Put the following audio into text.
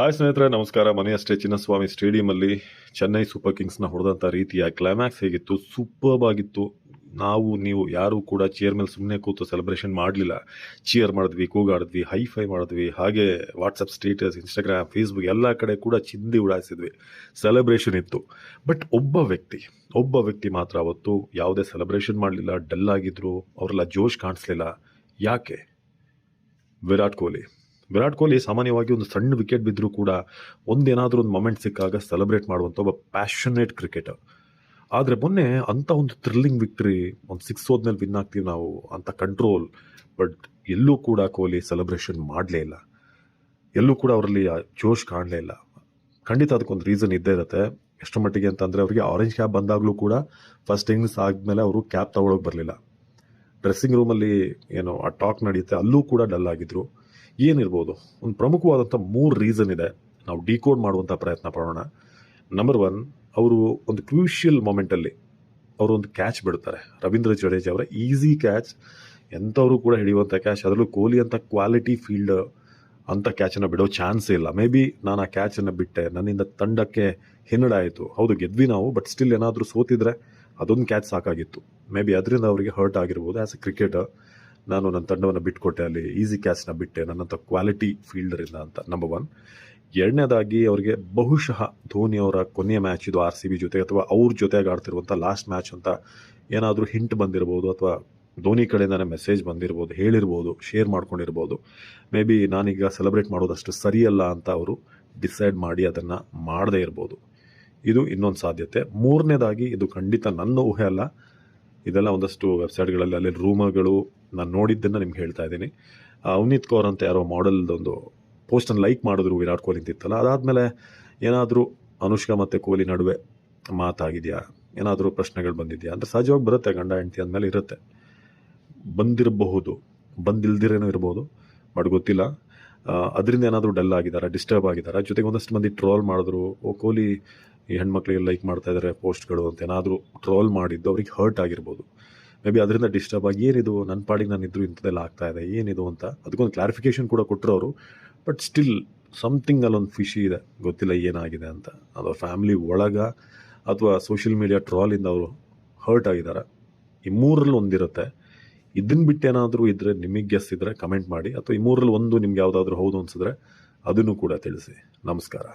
Hi ಸ್ನೇಹಿತರೆ, ನಮಸ್ಕಾರ. ಮನೆಯಷ್ಟೇ ಚಿನ್ನಸ್ವಾಮಿ ಸ್ಟೇಡಿಯಂ ಅಲ್ಲಿ ಚೆನ್ನೈ ಸೂಪರ್ ಕಿಂಗ್ಸ್ನ ಹೊಡೆದಂಥ ರೀತಿಯ ಕ್ಲೈಮ್ಯಾಕ್ಸ್ ಹೇಗಿತ್ತು? ಸೂಪರ್ಬ್ ಆಗಿತ್ತು. ನಾವು, ನೀವು, ಯಾರು ಕೂಡ ಚೇರ್ ಮೇಲೆ ಸುಮ್ಮನೆ ಕೂತು ಸೆಲೆಬ್ರೇಷನ್ ಮಾಡಲಿಲ್ಲ. ಚಿಯರ್ ಮಾಡಿದ್ವಿ ಕೂಗಾಡಿದ್ವಿ ಹೈಫೈ ಮಾಡಿದ್ವಿ. ಹಾಗೆ ವಾಟ್ಸಪ್ ಸ್ಟೇಟಸ್ ಇನ್ಸ್ಟಾಗ್ರಾಮ್ ಫೇಸ್ಬುಕ್ ಎಲ್ಲ ಕಡೆ ಕೂಡ ಚಿಂದಿ ಉಡಾಯಿಸಿದ್ವಿ. ಸೆಲೆಬ್ರೇಷನ್ ಇತ್ತು. ಬಟ್ ಒಬ್ಬ ವ್ಯಕ್ತಿ ಒಬ್ಬ ವ್ಯಕ್ತಿ ಮಾತ್ರ ಅವತ್ತು ಯಾವುದೇ ಸೆಲೆಬ್ರೇಷನ್ ಮಾಡಲಿಲ್ಲ ಡಲ್ ಆಗಿದ್ರು, ಅವರೆಲ್ಲ ಜೋಶ್ ಕಾಣಿಸ್ಲಿಲ್ಲ. ಯಾಕೆ? ವಿರಾಟ್ ಕೊಹ್ಲಿ. ವಿರಾಟ್ ಕೊಹ್ಲಿ ಸಾಮಾನ್ಯವಾಗಿ ಒಂದು ಸಣ್ಣ ವಿಕೆಟ್ ಬಿದ್ದರೂ ಕೂಡ ಒಂದೇನಾದರೂ ಒಂದು ಮೊಮೆಂಟ್ ಸಿಕ್ಕಾಗ ಸೆಲೆಬ್ರೇಟ್ ಮಾಡುವಂಥ ಒಬ್ಬ ಪ್ಯಾಷನೇಟ್ ಕ್ರಿಕೆಟರ್ ಆದರೆ ಮೊನ್ನೆ ಅಂಥ ಒಂದು ಥ್ರಿಲ್ಲಿಂಗ್ ವಿಕ್ಟ್ರಿ ಒಂದು ಸಿಕ್ಸ್ ಹೋದ್ಮೇಲೆ ವಿನ್ ಆಗ್ತೀವಿ ನಾವು ಅಂತ ಕಂಟ್ರೋಲ್ ಬಟ್ ಎಲ್ಲೂ ಕೂಡ ಕೊಹ್ಲಿ ಸೆಲೆಬ್ರೇಷನ್ ಮಾಡಲೇ ಇಲ್ಲ. ಎಲ್ಲೂ ಕೂಡ ಅವರಲ್ಲಿ ಜೋಶ್ ಕಾಣಲೇ ಇಲ್ಲ. ಖಂಡಿತ ಅದಕ್ಕೊಂದು ರೀಸನ್ ಇದ್ದೇ ಇರುತ್ತೆ. ಎಷ್ಟು ಮಟ್ಟಿಗೆ ಅಂತಂದರೆ ಅವರಿಗೆ ಆರೆಂಜ್ ಕ್ಯಾಪ್ ಬಂದಾಗಲೂ ಕೂಡ ಫಸ್ಟ್ ಇನ್ನಿಂಗ್ಸ್ ಆದಮೇಲೆ ಅವರು ಕ್ಯಾಪ್ ತಗೊಳಕ್ಕೆ ಬರಲಿಲ್ಲ. ಡ್ರೆಸ್ಸಿಂಗ್ ರೂಮಲ್ಲಿ ಏನು ಆ ಟಾಕ್ ನಡೆಯುತ್ತೆ, ಅಲ್ಲೂ ಕೂಡ ಡಲ್ ಆಗಿದ್ರು. ಏನಿರ್ಬೋದು, ಒಂದು ಪ್ರಮುಖವಾದಂಥ ಮೂರು ರೀಸನ್ ಇದೆ. ನಾವು ಡಿಕೋಡ್ ಮಾಡುವಂಥ ಪ್ರಯತ್ನ ಪಡೋಣ ನಂಬರ್ ಒನ್ ಅವರು ಒಂದು ಕ್ರೂಷಿಯಲ್ ಮೊಮೆಂಟಲ್ಲಿ ಅವರು ಒಂದು ಕ್ಯಾಚ್ ಬಿಡ್ತಾರೆ. ರವೀಂದ್ರ ಜಡೇಜಾ ಅವರ ಈಸಿ ಕ್ಯಾಚ್ ಎಂಥವರು ಕೂಡ ಹಿಡಿಯುವಂಥ ಕ್ಯಾಚ್ ಅದರಲ್ಲೂ ಕೊಹ್ಲಿ ಅಂತ ಕ್ವಾಲಿಟಿ ಫೀಲ್ಡ್ ಅಂಥ ಕ್ಯಾಚನ್ನು ಬಿಡೋ ಚಾನ್ಸೇ ಇಲ್ಲ. ಮೇ ಬಿ ನಾನು ಆ ಕ್ಯಾಚನ್ನು ಬಿಟ್ಟೆ, ನನ್ನಿಂದ ತಂಡಕ್ಕೆ ಹಿನ್ನಡಾಯಿತು. ಹೌದು, ಗೆದ್ವಿ ನಾವು ಬಟ್ ಸ್ಟಿಲ್ ಏನಾದರೂ ಸೋತಿದ್ರೆ ಅದೊಂದು ಕ್ಯಾಚ್ ಸಾಕಾಗಿತ್ತು. ಮೇ ಬಿ ಅದರಿಂದ ಅವರಿಗೆ ಹರ್ಟ್ ಆಗಿರ್ಬೋದು ಆ್ಯಸ್ ಎ ಕ್ರಿಕೆಟರ್ ನಾನು ನನ್ನ ತಂಡವನ್ನು ಬಿಟ್ಕೊಟ್ಟೆ, ಅಲ್ಲಿ ಈಸಿ ಕ್ಯಾಚ್ನ ಬಿಟ್ಟೆ, ನನ್ನಂಥ ಕ್ವಾಲಿಟಿ ಫೀಲ್ಡರಿಂದ ಅಂತ ನಂಬರ್ ಒನ್ ಎರಡನೇದಾಗಿ ಅವರಿಗೆ ಬಹುಶಃ ಧೋನಿ ಅವರ ಕೊನೆಯ ಮ್ಯಾಚ್ ಇದು ಆರ್ ಸಿ ಬಿ ಜೊತೆ ಅಥವಾ ಅವ್ರ ಜೊತೆಗೆ ಆಡ್ತಿರುವಂಥ ಲಾಸ್ಟ್ ಮ್ಯಾಚ್ ಅಂತ ಏನಾದರೂ ಹಿಂಟ್ ಬಂದಿರ್ಬೋದು ಅಥವಾ ಧೋನಿ ಕಡೆಯಿಂದನೇ ಮೆಸೇಜ್ ಬಂದಿರ್ಬೋದು, ಹೇಳಿರ್ಬೋದು ಶೇರ್ ಮಾಡ್ಕೊಂಡಿರ್ಬೋದು. ಮೇ ಬಿ ನಾನೀಗ ಸೆಲೆಬ್ರೇಟ್ ಮಾಡೋದಷ್ಟು ಸರಿಯಲ್ಲ ಅಂತ ಅವರು ಡಿಸೈಡ್ ಮಾಡಿ ಅದನ್ನು ಮಾಡದೇ ಇರ್ಬೋದು. ಇದು ಇನ್ನೊಂದು ಸಾಧ್ಯತೆ. ಮೂರನೇದಾಗಿ ಇದು ಖಂಡಿತ ನನ್ನ ಊಹೆ ಅಲ್ಲ. ಇದೆಲ್ಲ ಒಂದಷ್ಟು ವೆಬ್ಸೈಟ್ಗಳಲ್ಲಿ ಅಲ್ಲಿ ರೂಮರ್ಗಳು ನಾನು ನೋಡಿದ್ದನ್ನು ನಿಮ್ಗೆ ಹೇಳ್ತಾ ಇದ್ದೀನಿ. ಅವನಿತ್ ಕೌರ್ ಅಂತ ಯಾರೋ ಮಾಡೆಲ್ದೊಂದು ಪೋಸ್ಟನ್ನು ಲೈಕ್ ಮಾಡಿದ್ರು ವಿರಾಟ್ ಕೊಹ್ಲಿ ಅಂತಿತ್ತಲ್ಲ ಅದಾದಮೇಲೆ ಏನಾದರೂ ಅನುಷ್ಕಾ ಮತ್ತು ಕೊಹ್ಲಿ ನಡುವೆ ಮಾತಾಗಿದೆಯಾ? ಏನಾದರೂ ಪ್ರಶ್ನೆಗಳು ಬಂದಿದೆಯಾ? ಅಂದರೆ ಸಹಜವಾಗಿ ಬರುತ್ತೆ, ಗಂಡ ಹೆಂಡತಿ ಅಂದಮೇಲೆ ಇರುತ್ತೆ. ಬಂದಿರಬಹುದು, ಬಂದಿಲ್ದಿರೇನೋ ಇರ್ಬೋದು ಬಟ್ ಗೊತ್ತಿಲ್ಲ. ಅದರಿಂದ ಏನಾದರೂ ಡಲ್ ಆಗಿದ್ದಾರೆ ಡಿಸ್ಟರ್ಬ್ ಆಗಿದ್ದಾರೆ? ಜೊತೆಗೆ ಒಂದಷ್ಟು ಮಂದಿ ಟ್ರೋಲ್ ಮಾಡಿದ್ರು, ಓ, ಕೊಹ್ಲಿ ಈ ಹೆಣ್ಮಕ್ಳಿಗೆ ಲೈಕ್ ಮಾಡ್ತಾ ಇದ್ದಾರೆ ಪೋಸ್ಟ್ಗಳು ಅಂತ ಏನಾದರೂ ಟ್ರೋಲ್ ಮಾಡಿದ್ದು ಅವ್ರಿಗೆ ಹರ್ಟ್ ಆಗಿರ್ಬೋದು. ಮೇ ಬಿ ಅದರಿಂದ ಡಿಸ್ಟರ್ಬ್ ಆಗಿ ಏನಿದು ನನ್ನ ಪಾಡಿಗೆ ನಾನು ಇದ್ರು ಇಂಥದ್ದೆಲ್ಲ ಆಗ್ತಾ ಇದೆ, ಏನಿದು ಅಂತ ಅದಕ್ಕೊಂದು ಕ್ಲಾರಿಫಿಕೇಶನ್ ಕೂಡ ಕೊಟ್ಟರು ಅವರು. ಬಟ್ ಸ್ಟಿಲ್ ಸಮಥಿಂಗ್ ಅಲ್ಲೊಂದು ಫಿಶಿ ಇದೆ, ಗೊತ್ತಿಲ್ಲ ಏನಾಗಿದೆ ಅಂತ. ಅದು ಫ್ಯಾಮಿಲಿ ಒಳಗ ಅಥವಾ ಸೋಷಿಯಲ್ ಮೀಡಿಯಾ ಟ್ರಾಲಿಂದ ಅವರು ಹರ್ಟ್ ಆಗಿದ್ದಾರೆ ಈ ಮೂರಲ್ಲಿ ಒಂದಿರುತ್ತೆ. ಇದನ್ನ ಬಿಟ್ಟು ಏನಾದರೂ ಇದ್ದರೆ ನಿಮಗೆ ಗೆಸ್ ಇದ್ದರೆ ಕಮೆಂಟ್ ಮಾಡಿ, ಅಥವಾ ಈ ಮೂರಲ್ಲಿ ಒಂದು ನಿಮ್ಗೆ ಯಾವುದಾದ್ರೂ ಹೌದು ಅನಿಸಿದ್ರೆ ಅದನ್ನು ಕೂಡ ತಿಳಿಸಿ. ನಮಸ್ಕಾರ.